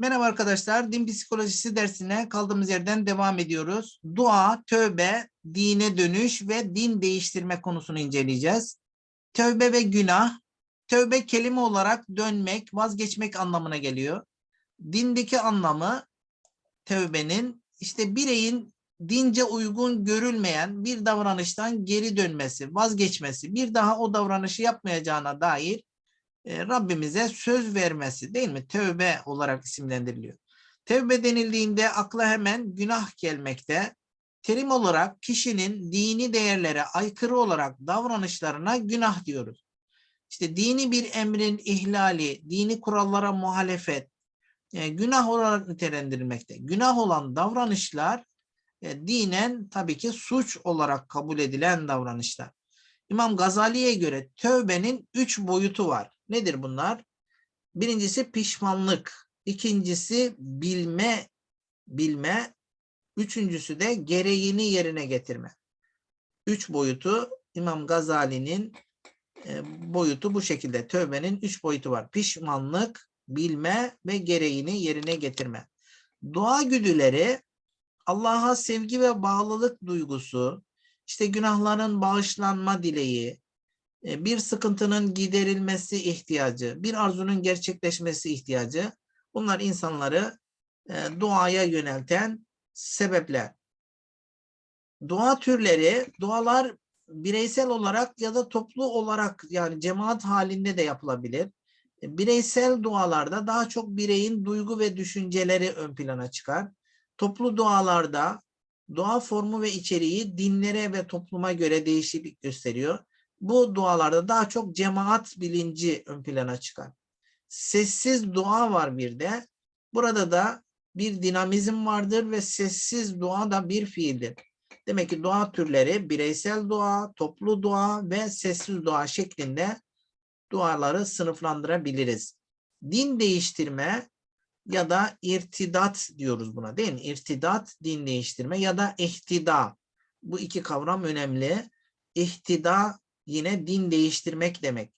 Merhaba arkadaşlar, din psikolojisi dersine kaldığımız yerden devam ediyoruz. Dua, tövbe, dine dönüş ve din değiştirme konusunu inceleyeceğiz. Tövbe ve günah, tövbe kelime olarak dönmek, vazgeçmek anlamına geliyor. Dindeki anlamı tövbenin işte bireyin dince uygun görülmeyen bir davranıştan geri dönmesi, vazgeçmesi, bir daha o davranışı yapmayacağına dair e, Rabbimize söz vermesi değil mi? Tövbe olarak isimlendiriliyor. Tövbe denildiğinde akla hemen günah gelmekte. Terim olarak kişinin dini değerlere aykırı olarak davranışlarına günah diyoruz. İşte dini bir emrin ihlali, dini kurallara muhalefet, e, günah olarak nitelendirilmekte. Günah olan davranışlar e, dinen tabii ki suç olarak kabul edilen davranışlar. İmam Gazali'ye göre tövbenin üç boyutu var. Nedir bunlar? Birincisi pişmanlık, ikincisi bilme, bilme, üçüncüsü de gereğini yerine getirme. Üç boyutu İmam Gazali'nin e, boyutu bu şekilde. Tövbenin üç boyutu var. Pişmanlık, bilme ve gereğini yerine getirme. Dua güdüleri Allah'a sevgi ve bağlılık duygusu, işte günahların bağışlanma dileği, bir sıkıntının giderilmesi ihtiyacı, bir arzunun gerçekleşmesi ihtiyacı bunlar insanları e, duaya yönelten sebepler. Dua türleri, dualar bireysel olarak ya da toplu olarak yani cemaat halinde de yapılabilir. E, bireysel dualarda daha çok bireyin duygu ve düşünceleri ön plana çıkar. Toplu dualarda dua formu ve içeriği dinlere ve topluma göre değişiklik gösteriyor. Bu dualarda daha çok cemaat bilinci ön plana çıkar. Sessiz dua var bir de. Burada da bir dinamizm vardır ve sessiz dua da bir fiildir. Demek ki dua türleri bireysel dua, toplu dua ve sessiz dua şeklinde duaları sınıflandırabiliriz. Din değiştirme ya da irtidat diyoruz buna değil mi? İrtidat, din değiştirme ya da ihtida. Bu iki kavram önemli. İhtida yine din değiştirmek demek.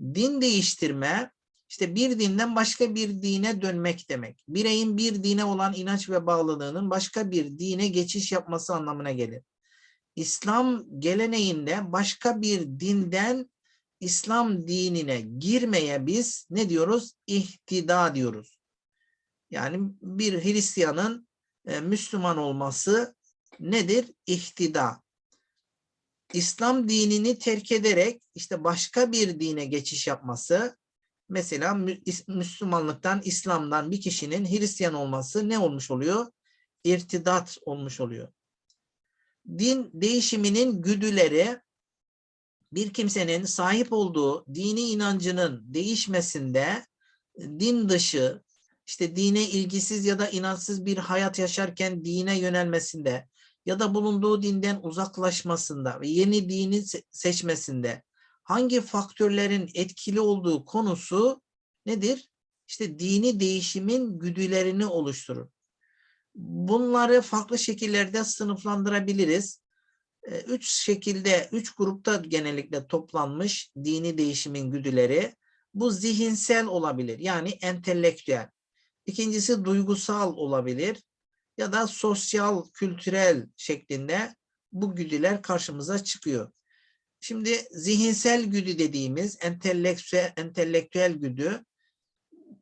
Din değiştirme işte bir dinden başka bir dine dönmek demek. Bireyin bir dine olan inanç ve bağlılığının başka bir dine geçiş yapması anlamına gelir. İslam geleneğinde başka bir dinden İslam dinine girmeye biz ne diyoruz? İhtida diyoruz. Yani bir Hristiyanın e, Müslüman olması nedir? İhtida. İslam dinini terk ederek işte başka bir dine geçiş yapması mesela Müslümanlıktan İslam'dan bir kişinin Hristiyan olması ne olmuş oluyor? İrtidat olmuş oluyor. Din değişiminin güdüleri bir kimsenin sahip olduğu dini inancının değişmesinde din dışı işte dine ilgisiz ya da inançsız bir hayat yaşarken dine yönelmesinde ya da bulunduğu dinden uzaklaşmasında ve yeni dini seçmesinde hangi faktörlerin etkili olduğu konusu nedir? İşte dini değişimin güdülerini oluşturur. Bunları farklı şekillerde sınıflandırabiliriz. Üç şekilde, üç grupta genellikle toplanmış dini değişimin güdüleri. Bu zihinsel olabilir yani entelektüel. İkincisi duygusal olabilir ya da sosyal, kültürel şeklinde bu güdüler karşımıza çıkıyor. Şimdi zihinsel güdü dediğimiz entelektüel, entelektüel güdü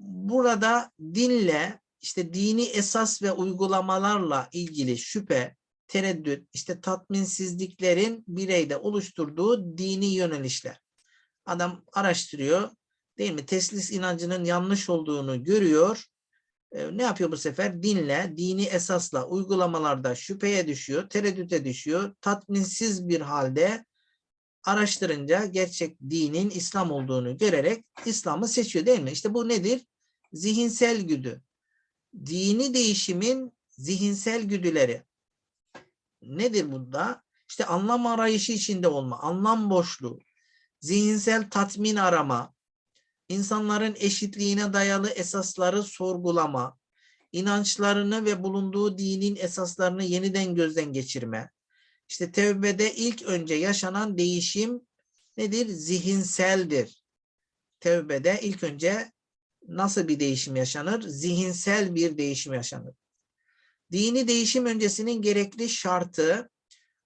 burada dinle işte dini esas ve uygulamalarla ilgili şüphe, tereddüt, işte tatminsizliklerin bireyde oluşturduğu dini yönelişler. Adam araştırıyor, değil mi? Teslis inancının yanlış olduğunu görüyor e, ne yapıyor bu sefer? Dinle, dini esasla uygulamalarda şüpheye düşüyor, tereddüte düşüyor. Tatminsiz bir halde araştırınca gerçek dinin İslam olduğunu görerek İslam'ı seçiyor değil mi? İşte bu nedir? Zihinsel güdü. Dini değişimin zihinsel güdüleri. Nedir bunda? İşte anlam arayışı içinde olma, anlam boşluğu, zihinsel tatmin arama, insanların eşitliğine dayalı esasları sorgulama, inançlarını ve bulunduğu dinin esaslarını yeniden gözden geçirme. İşte tevbede ilk önce yaşanan değişim nedir? Zihinseldir. Tevbede ilk önce nasıl bir değişim yaşanır? Zihinsel bir değişim yaşanır. Dini değişim öncesinin gerekli şartı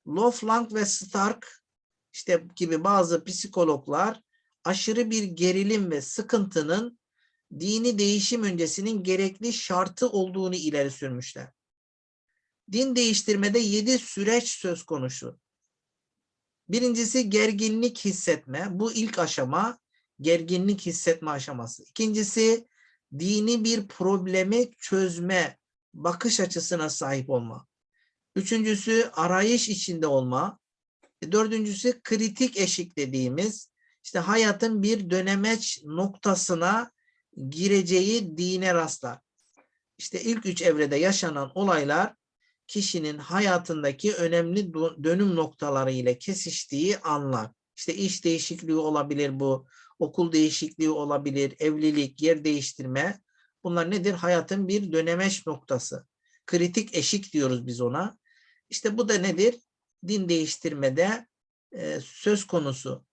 Loflang ve Stark işte gibi bazı psikologlar aşırı bir gerilim ve sıkıntının dini değişim öncesinin gerekli şartı olduğunu ileri sürmüşler. Din değiştirmede yedi süreç söz konusu. Birincisi gerginlik hissetme. Bu ilk aşama gerginlik hissetme aşaması. İkincisi dini bir problemi çözme bakış açısına sahip olma. Üçüncüsü arayış içinde olma. E, Dördüncüsü kritik eşik dediğimiz işte hayatın bir dönemeç noktasına gireceği dine rastlar. İşte ilk üç evrede yaşanan olaylar kişinin hayatındaki önemli dönüm noktaları ile kesiştiği anlar. İşte iş değişikliği olabilir bu, okul değişikliği olabilir, evlilik, yer değiştirme. Bunlar nedir? Hayatın bir dönemeç noktası. Kritik eşik diyoruz biz ona. İşte bu da nedir? Din değiştirmede söz konusu.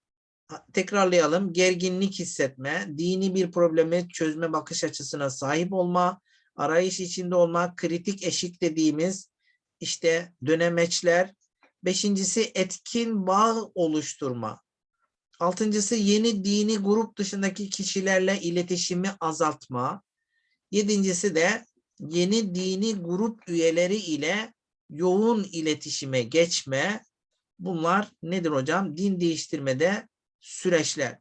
Tekrarlayalım. Gerginlik hissetme, dini bir problemi çözme bakış açısına sahip olma, arayış içinde olma, kritik eşik dediğimiz işte dönemeçler. Beşincisi etkin bağ oluşturma. Altıncısı yeni dini grup dışındaki kişilerle iletişimi azaltma. Yedincisi de yeni dini grup üyeleri ile yoğun iletişime geçme. Bunlar nedir hocam? Din değiştirmede süreçler.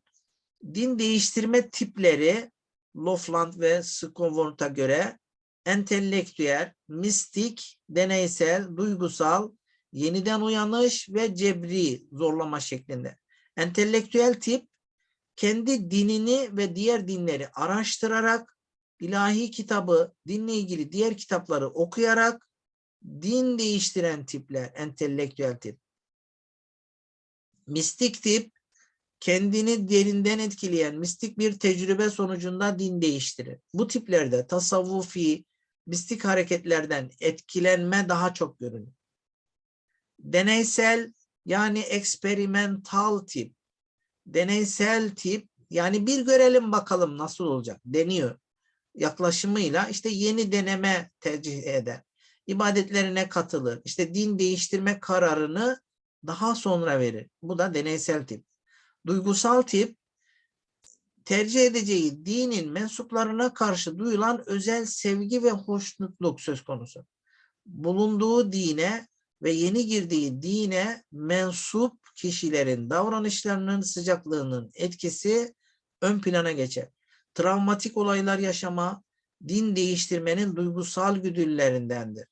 Din değiştirme tipleri Lofland ve Scovort'a göre entelektüel, mistik, deneysel, duygusal, yeniden uyanış ve cebri zorlama şeklinde. Entelektüel tip kendi dinini ve diğer dinleri araştırarak ilahi kitabı, dinle ilgili diğer kitapları okuyarak din değiştiren tipler entelektüel tip. Mistik tip kendini derinden etkileyen mistik bir tecrübe sonucunda din değiştirir. Bu tiplerde tasavvufi, mistik hareketlerden etkilenme daha çok görünür. Deneysel yani eksperimental tip, deneysel tip yani bir görelim bakalım nasıl olacak deniyor yaklaşımıyla işte yeni deneme tercih eder. İbadetlerine katılır. İşte din değiştirme kararını daha sonra verir. Bu da deneysel tip. Duygusal tip tercih edeceği dinin mensuplarına karşı duyulan özel sevgi ve hoşnutluk söz konusu. Bulunduğu dine ve yeni girdiği dine mensup kişilerin davranışlarının sıcaklığının etkisi ön plana geçer. Travmatik olaylar yaşama, din değiştirmenin duygusal güdüllerindendir.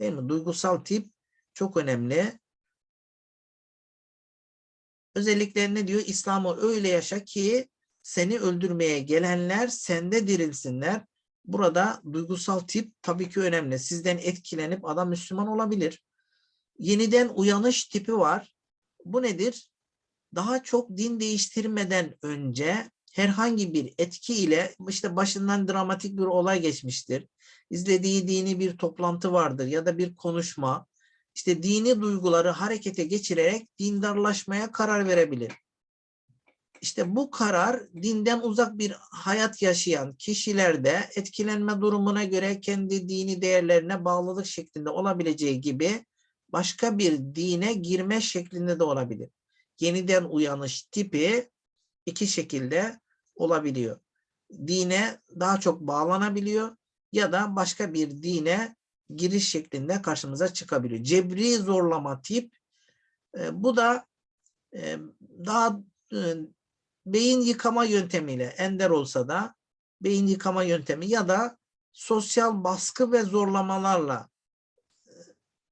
Değil mi? Duygusal tip çok önemli. Özellikle ne diyor? İslam'ı öyle yaşa ki seni öldürmeye gelenler sende dirilsinler. Burada duygusal tip tabii ki önemli. Sizden etkilenip adam Müslüman olabilir. Yeniden uyanış tipi var. Bu nedir? Daha çok din değiştirmeden önce herhangi bir etki ile işte başından dramatik bir olay geçmiştir. İzlediği dini bir toplantı vardır ya da bir konuşma. İşte dini duyguları harekete geçirerek dindarlaşmaya karar verebilir. İşte bu karar dinden uzak bir hayat yaşayan kişilerde etkilenme durumuna göre kendi dini değerlerine bağlılık şeklinde olabileceği gibi başka bir dine girme şeklinde de olabilir. Yeniden uyanış tipi iki şekilde olabiliyor. Dine daha çok bağlanabiliyor ya da başka bir dine giriş şeklinde karşımıza çıkabiliyor. Cebri zorlama tip e, bu da e, daha e, beyin yıkama yöntemiyle ender olsa da beyin yıkama yöntemi ya da sosyal baskı ve zorlamalarla e,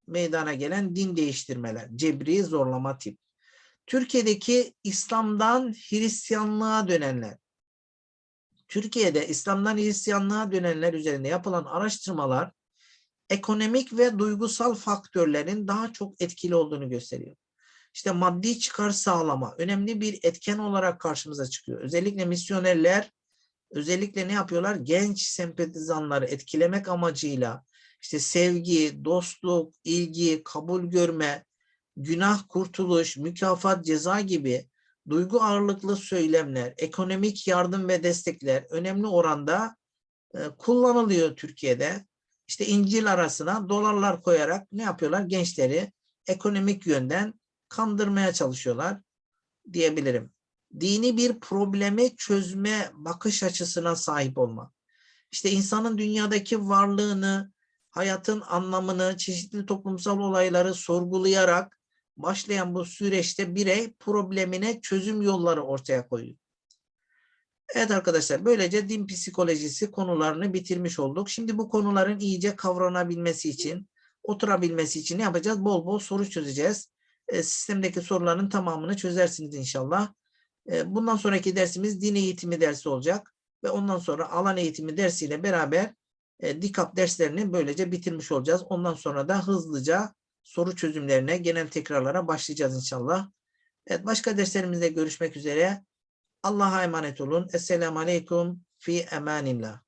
meydana gelen din değiştirmeler, cebri zorlama tip. Türkiye'deki İslam'dan Hristiyanlığa dönenler, Türkiye'de İslam'dan Hristiyanlığa dönenler üzerinde yapılan araştırmalar ekonomik ve duygusal faktörlerin daha çok etkili olduğunu gösteriyor. İşte maddi çıkar sağlama önemli bir etken olarak karşımıza çıkıyor. Özellikle misyonerler özellikle ne yapıyorlar? Genç sempatizanları etkilemek amacıyla işte sevgi, dostluk, ilgi, kabul görme, günah kurtuluş, mükafat, ceza gibi duygu ağırlıklı söylemler, ekonomik yardım ve destekler önemli oranda e, kullanılıyor Türkiye'de. İşte İncil arasına dolarlar koyarak ne yapıyorlar? Gençleri ekonomik yönden kandırmaya çalışıyorlar diyebilirim. Dini bir problemi çözme bakış açısına sahip olmak. İşte insanın dünyadaki varlığını, hayatın anlamını, çeşitli toplumsal olayları sorgulayarak başlayan bu süreçte birey problemine çözüm yolları ortaya koyuyor. Evet arkadaşlar böylece din psikolojisi konularını bitirmiş olduk. Şimdi bu konuların iyice kavranabilmesi için, oturabilmesi için ne yapacağız? Bol bol soru çözeceğiz. E, sistemdeki soruların tamamını çözersiniz inşallah. E, bundan sonraki dersimiz din eğitimi dersi olacak. Ve ondan sonra alan eğitimi dersiyle beraber e, DİKAP derslerini böylece bitirmiş olacağız. Ondan sonra da hızlıca soru çözümlerine, genel tekrarlara başlayacağız inşallah. Evet, başka derslerimizde görüşmek üzere. Allah'a emanet olun. Esselamu Aleyküm fi emanillah.